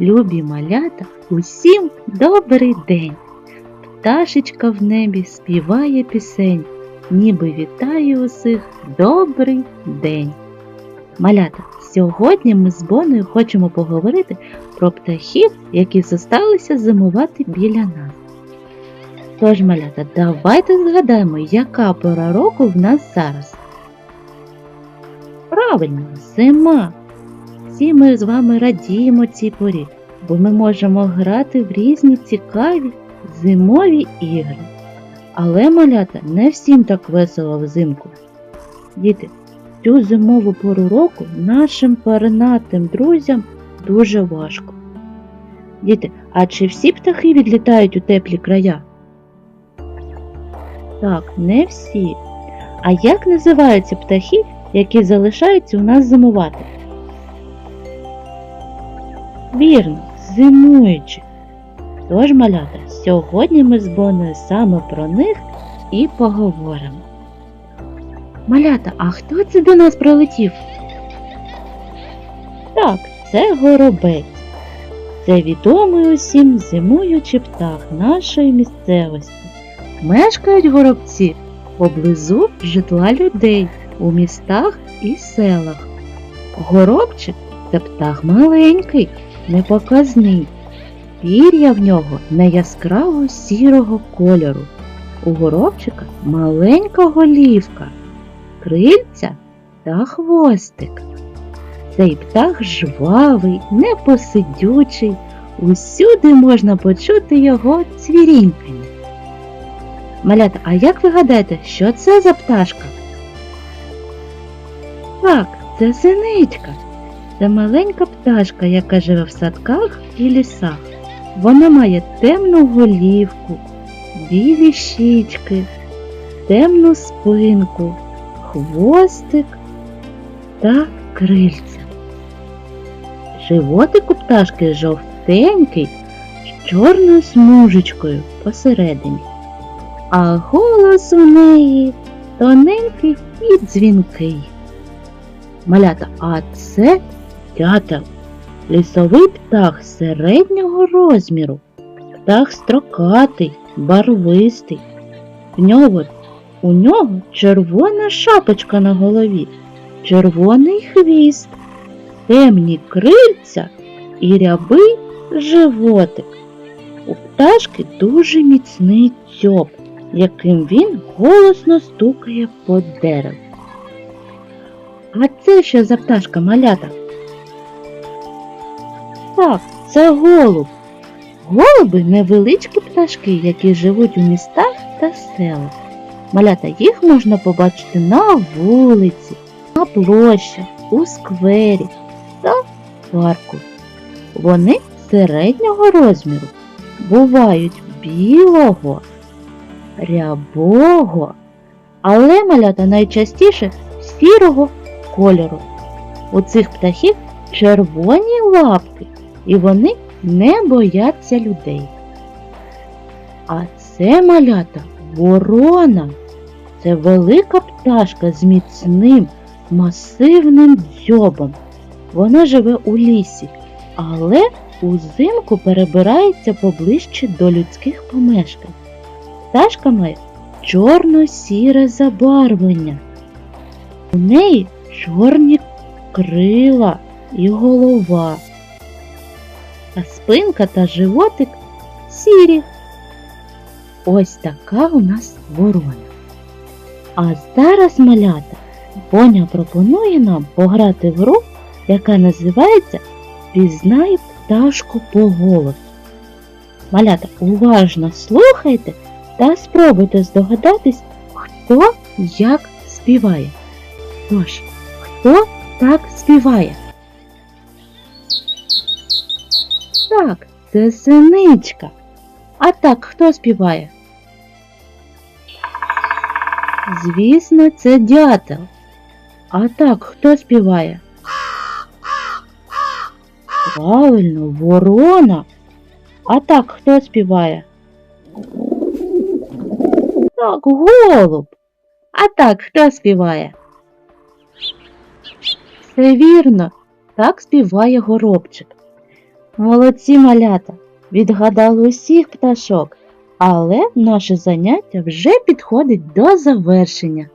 Любі малята, усім добрий день. Пташечка в небі співає пісень, ніби вітає усіх добрий день. Малята, сьогодні ми з Боною хочемо поговорити про птахів, які зосталися зимувати біля нас. Тож, малята, давайте згадаємо, яка пора року в нас зараз. Правильно, зима. Всі ми з вами радіємо цій порі, бо ми можемо грати в різні цікаві зимові ігри. Але, малята, не всім так весело взимку. Діти, цю зимову пору року нашим пернатим друзям дуже важко. Діти, а чи всі птахи відлітають у теплі края? Так, не всі. А як називаються птахи, які залишаються у нас зимувати? Вірно, зимуючи. Тож, малята, сьогодні ми з Боною саме про них і поговоримо. Малята, а хто це до нас прилетів? Так, це горобець. Це відомий усім зимуючий птах нашої місцевості. Мешкають горобці поблизу житла людей у містах і селах. Горобчик це птах маленький, непоказний. Пір'я в нього не яскраво сірого кольору. У горобчика маленька голівка, крильця та хвостик. Цей птах жвавий, непосидючий, усюди можна почути його цвірінькання. Малята, а як ви гадаєте, що це за пташка? Так, це синичка. Це маленька пташка, яка живе в садках і лісах. Вона має темну голівку, білі щічки, темну спинку, хвостик та крильця. Животик у пташки жовтенький з чорною смужечкою посередині, а голос у неї тоненький і дзвінкий. Малята, а це дятел, лісовий птах середнього розміру, птах строкатий, барвистий. В нього, у нього червона шапочка на голові, червоний хвіст, темні крильця і рябий животик. У пташки дуже міцний дзьоб, яким він голосно стукає по дереву. А це що за пташка малята? Так, це голуб. Голуби невеличкі пташки, які живуть у містах та селах. Малята їх можна побачити на вулиці, на площах, у сквері та парку. Вони середнього розміру бувають білого, рябого, але малята найчастіше сірого кольору. У цих птахів червоні лапки, і вони не бояться людей. А це малята ворона. Це велика пташка з міцним, масивним дзьобом. Вона живе у лісі, але узимку перебирається поближче до людських помешкань. Пташка має чорно-сіре забарвлення. У неї чорні крила і голова, а спинка та животик сірі. Ось така у нас ворона. А зараз малята Боня пропонує нам пограти в гру, яка називається Пізнай пташку по голосу. Малята, уважно слухайте та спробуйте здогадатись, хто як співає. Тож, хто так співає? Так, це синичка. А так, хто співає? Звісно, це дятел. А так, хто співає? Правильно, ворона. А так, хто співає? Так, голуб. А так, хто співає? Все вірно, так співає горобчик. Молодці малята, відгадали усіх пташок, але наше заняття вже підходить до завершення.